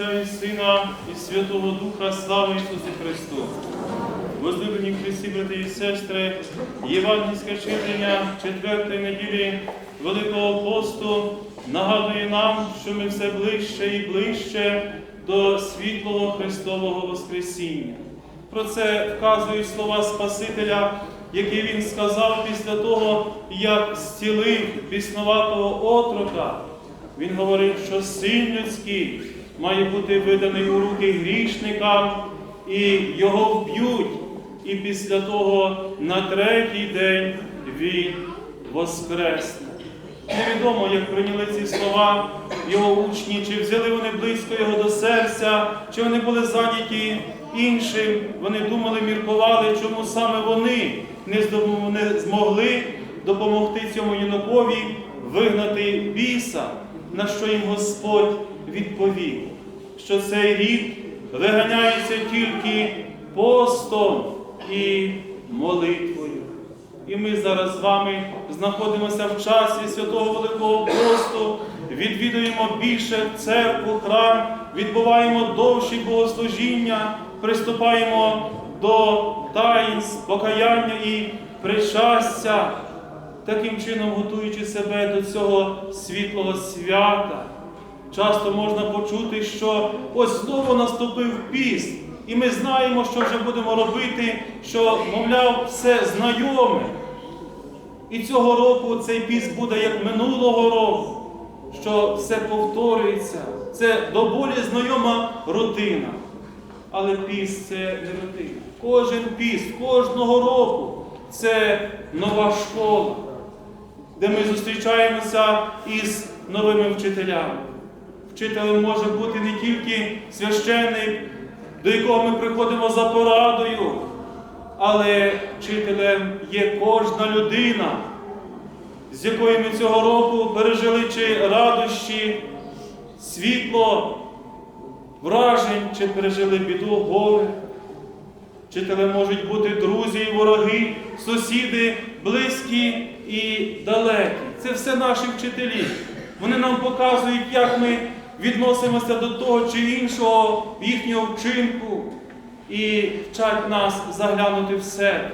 Отця і Сина і Святого Духа, слава Ісусу Христу! Возлюблені Христі, брати і сестри, євангельське читання четвертої неділі Великого посту нагадує нам, що ми все ближче і ближче до світлого Христового Воскресіння. Про це вказують слова Спасителя, які він сказав після того, як зцілив біснуватого отрока. Він говорив, що син людський має бути виданий у руки грішникам, і його вб'ють. І після того на третій день він воскресне. Невідомо, як прийняли ці слова його учні, чи взяли вони близько його до серця, чи вони були зайняті іншим. Вони думали, міркували, чому саме вони не змогли допомогти цьому юнакові вигнати біса, на що їм Господь відповів, що цей рід виганяється тільки постом і молитвою. І ми зараз з вами знаходимося в часі святого Великого посту, відвідуємо більше церкву, храм, відбуваємо довші богослужіння, приступаємо до таїнств, покаяння і причастя, таким чином готуючи себе до цього світлого свята. Часто можна почути, що ось знову наступив піст, і ми знаємо, що вже будемо робити, що, мовляв, все знайоме. І цього року цей піст буде як минулого року, що все повторюється. Це до болі знайома рутина. Але піст це не рутина. Кожен піст, кожного року це нова школа, де ми зустрічаємося із новими вчителями. Вчителем може бути не тільки священник, до якого ми приходимо за порадою, але вчителем є кожна людина, з якою ми цього року пережили чи радощі, світло, вражень, чи пережили біду, горе. Вчителем можуть бути друзі і вороги, сусіди, близькі і далекі. Це все наші вчителі. Вони нам показують, як ми відносимося до того чи іншого їхнього вчинку і вчать нас заглянути в себе.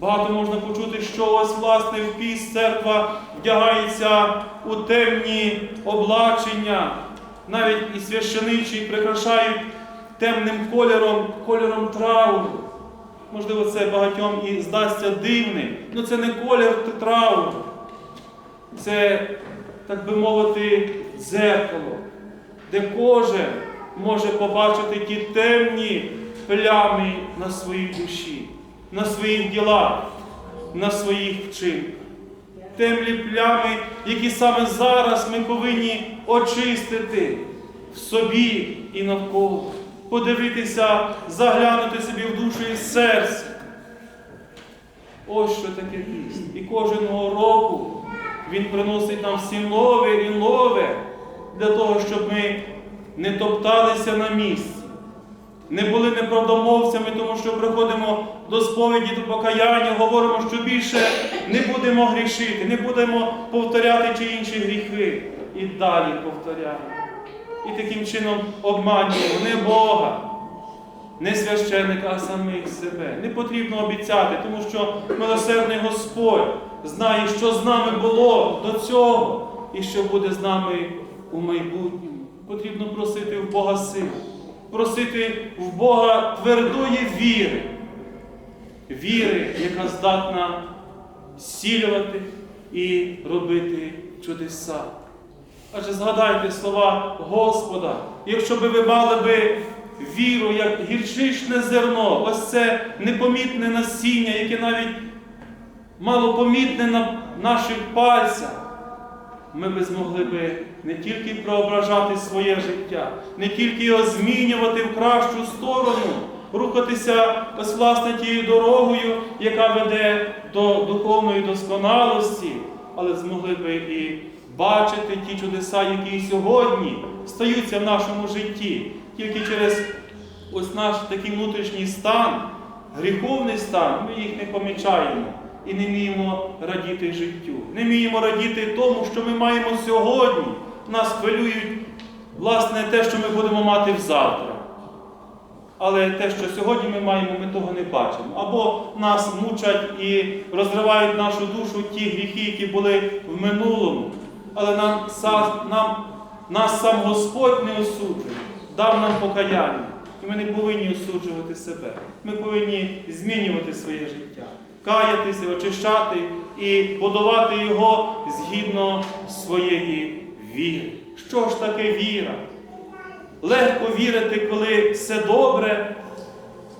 Багато можна почути, що ось власне в піс церква вдягається у темні облачення, навіть і священичі прикрашають темним кольором, кольором трауру. Можливо, це багатьом і здасться дивним, але це не колір трауру. Це, так би мовити, дзеркало, де кожен може побачити ті темні плями на своїй душі, на своїх ділах, на своїх вчинках. Темні плями, які саме зараз ми повинні очистити в собі і навколо, подивитися, заглянути собі в душу і серце. Ось що таке піст. І кожного року він приносить нам всі нове і нове для того, щоб ми не топталися на місці, не були неправдомовцями, тому що приходимо до сповіді, до покаяння, говоримо, що більше не будемо грішити, не будемо повторяти чи інші гріхи. І далі повторяємо. І таким чином обманюємо не Бога, не священника, а самих себе. Не потрібно обіцяти, тому що милосердний Господь знає, що з нами було до цього і що буде з нами у майбутньому. Потрібно просити в Бога сил, просити в Бога твердої віри, віри, яка здатна зцілювати і робити чудеса. Адже згадайте слова Господа, якщо би ви мали би віру, як гірчичне зерно, ось це непомітне насіння, яке навіть малопомітне на наших пальцях, ми би змогли би не тільки преображати своє життя, не тільки його змінювати в кращу сторону, рухатися ось власне тією дорогою, яка веде до духовної досконалості, але змогли би і бачити ті чудеса, які і сьогодні стаються в нашому житті, тільки через ось наш такий внутрішній стан, гріховний стан, ми їх не помічаємо і не вміємо радіти життю. Не вміємо радіти тому, що ми маємо сьогодні. Нас хвилюють власне, те, що ми будемо мати взавтра. Але те, що сьогодні ми маємо, ми того не бачимо. Або нас мучать і розривають нашу душу ті гріхи, які були в минулому. Але нам, нам, нас сам Господь не осуджує, дав нам покаяння. І ми не повинні осуджувати себе. Ми повинні змінювати своє життя, каятися, очищати і будувати його згідно своєї віри. Що ж таке віра? Легко вірити, коли все добре,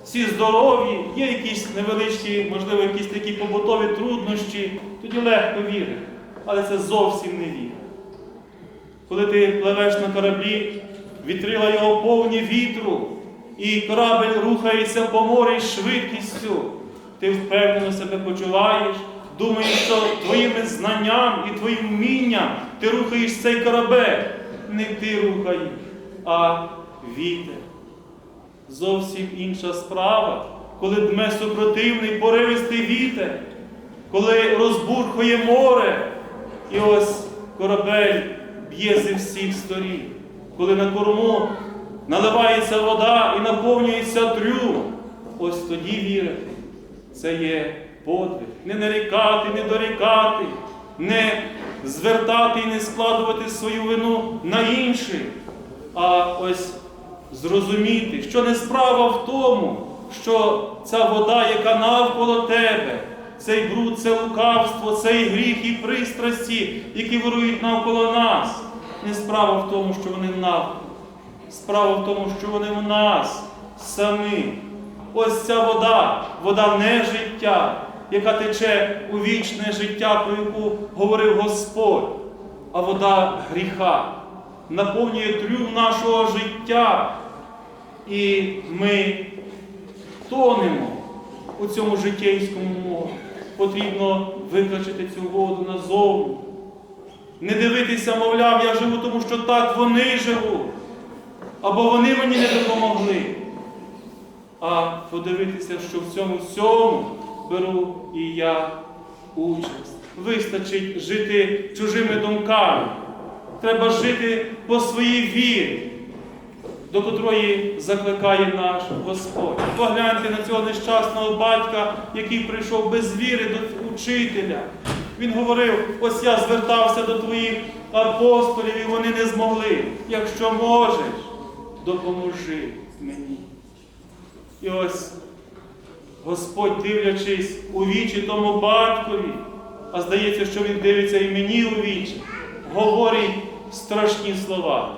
всі здорові, є якісь невеличкі, можливо, якісь такі побутові труднощі, тоді легко вірити. Але це зовсім не віра. Коли ти пливеш на кораблі, вітрила його повні вітру, і корабель рухається по морі швидкістю, ти впевнено себе почуваєш, думаєш, що твоїми знанням і твоїм вмінням ти рухаєш цей корабель. Не ти рухаєш, а вітер. Зовсім інша справа, коли дме супротивний поривистий вітер, коли розбурхує море, і ось корабель б'є зі всіх сторін, коли на корму наливається вода і наповнюється трюм, ось тоді вірити. Це є подвиг. Не нарікати, не дорікати, не звертати і не складувати свою вину на інших, а ось зрозуміти, що не справа в тому, що ця вода, яка навколо тебе, цей бруд, це лукавство, цей гріх і пристрасті, які вирують навколо нас. Не справа в тому, що вони навколо. Справа в тому, що вони в нас самі. Ось ця вода, вода не життя, яка тече у вічне життя, про яку говорив Господь, а вода гріха наповнює трюм нашого життя. І ми тонемо у цьому життєйському морі. Потрібно викличити цю воду назовні. Не дивитися, мовляв, я живу, тому що так вони живуть. Або вони мені не допомогли. А подивитися, що в цьому всьому беру і я участь. Вистачить жити чужими думками. Треба жити по своїй вірі, до котрої закликає наш Господь. Погляньте на цього нещасного батька, який прийшов без віри до учителя. Він говорив: ось я звертався до твоїх апостолів, і вони не змогли. Якщо можеш, допоможи мені. І ось Господь, дивлячись у вічі тому батькові, а здається, що він дивиться і мені у вічі, говорить страшні слова.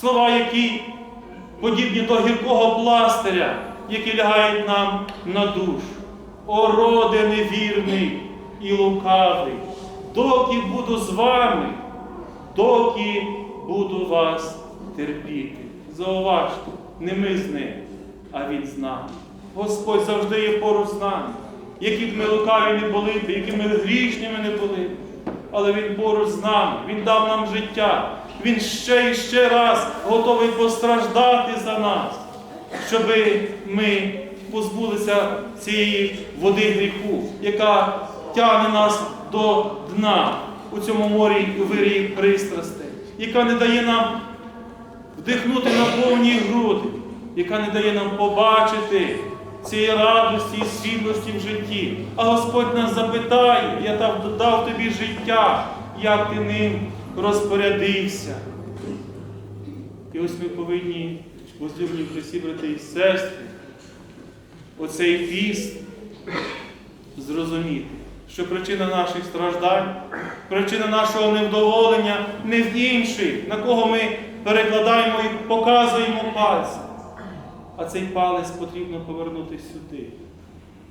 Слова, які подібні до гіркого пластиря, які лягають нам на душу. О, роде невірний і лукавий, доки буду з вами, доки буду вас терпіти. Зауважте, не ми з ним, а Він з нами. Господь завжди є поруч з нами. Які б ми лукаві не були, б, які ми грішними не були, але Він поруч з нами, Він дав нам життя. Він ще і ще раз готовий постраждати за нас, щоб ми позбулися цієї води гріху, яка тягне нас до дна у цьому морі вирії пристрастей, яка не дає нам вдихнути на повні груди, яка не дає нам побачити цієї радості і світлості в житті. А Господь нас запитає, я дав, тобі життя, як ти ним розпорядився. І ось ми повинні, возлюблені Христі, брати і сестри, оцей піст зрозуміти, що причина наших страждань, причина нашого невдоволення не в інших, на кого ми перекладаємо і показуємо пальцем. А цей палець потрібно повернути сюди.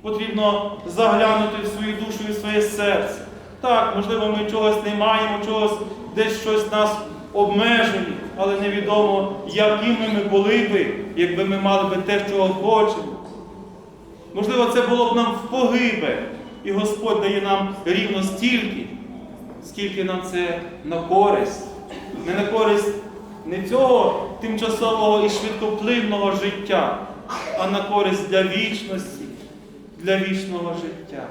Потрібно заглянути в свою душу і в своє серце. Так, можливо, ми чогось не маємо, чогось, десь щось нас обмежує, але невідомо, якими ми були би, якби ми мали би те, чого хочемо. Можливо, це було б нам в погибе, і Господь дає нам рівно стільки, скільки нам це на користь. Не на користь не цього тимчасового і швидкоплинного життя, а на користь для вічності, для вічного життя.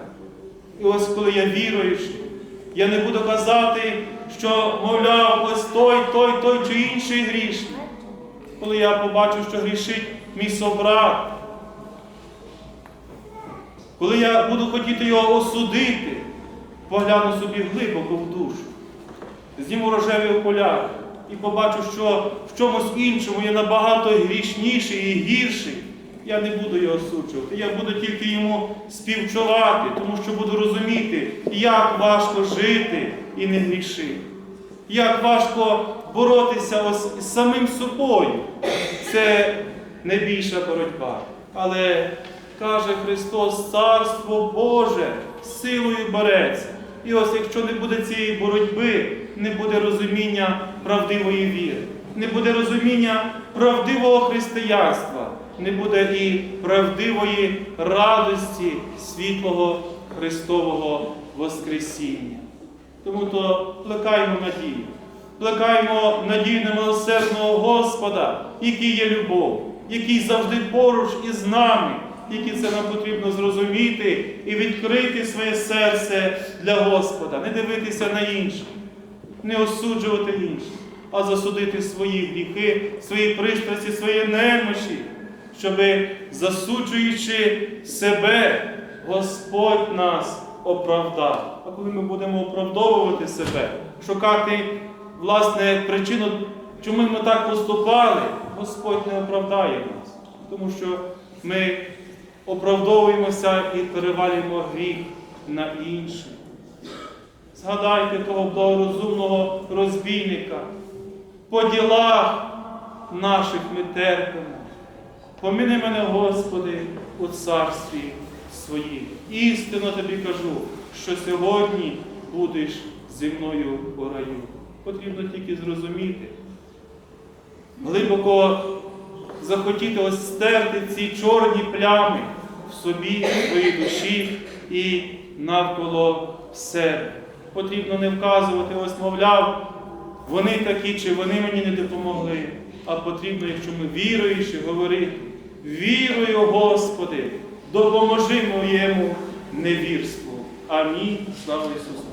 І ось коли я віруючий, я не буду казати що, мовляв, ось той, той, той чи інший грішник. Коли я побачу, що грішить мій собрат, коли я буду хотіти його осудити, погляну собі глибоко в душу, зніму рожеві окуляри і побачу, що в чомусь іншому я набагато грішніший і гірший, я не буду його осуджувати. Я буду тільки йому співчувати, тому що буду розуміти, як важко жити і не грішити. Як важко боротися ось з самим собою. Це найбільша боротьба. Але каже Христос, Царство Боже силою бореться. І ось якщо не буде цієї боротьби, не буде розуміння правдивої віри, не буде розуміння правдивого християнства, не буде і правдивої радості світлого Христового Воскресіння. Тому то плекаємо надію. Плекаємо надію на милосердного Господа, який є любов, який завжди поруч із нами, які це нам потрібно зрозуміти і відкрити своє серце для Господа, не дивитися на інших, не осуджувати інших, а засудити свої гріхи, свої пристрасті, свої немощі, щоби, засуджуючи себе, Господь нас оправдав. А коли ми будемо оправдовувати себе, шукати власне причину, чому ми так поступали, Господь не оправдає нас. Тому що ми оправдовуємося і перевалюємо гріх на інших. Згадайте того благорозумного розбійника. По ділах наших ми терпимо. Поміни мене, Господи, у царстві своїм. Істинно тобі кажу, що сьогодні будеш зі мною у раю. Потрібно тільки зрозуміти, глибоко захотіти ось стерти ці чорні плями в собі, в своїй душі і навколо себе. Потрібно не вказувати, ось, мовляв, вони такі, чи вони мені не допомогли. А потрібно, якщо ми віруючи, говорити, вірую, Господи, допоможи моєму невірству. Амінь. Слава Ісусу!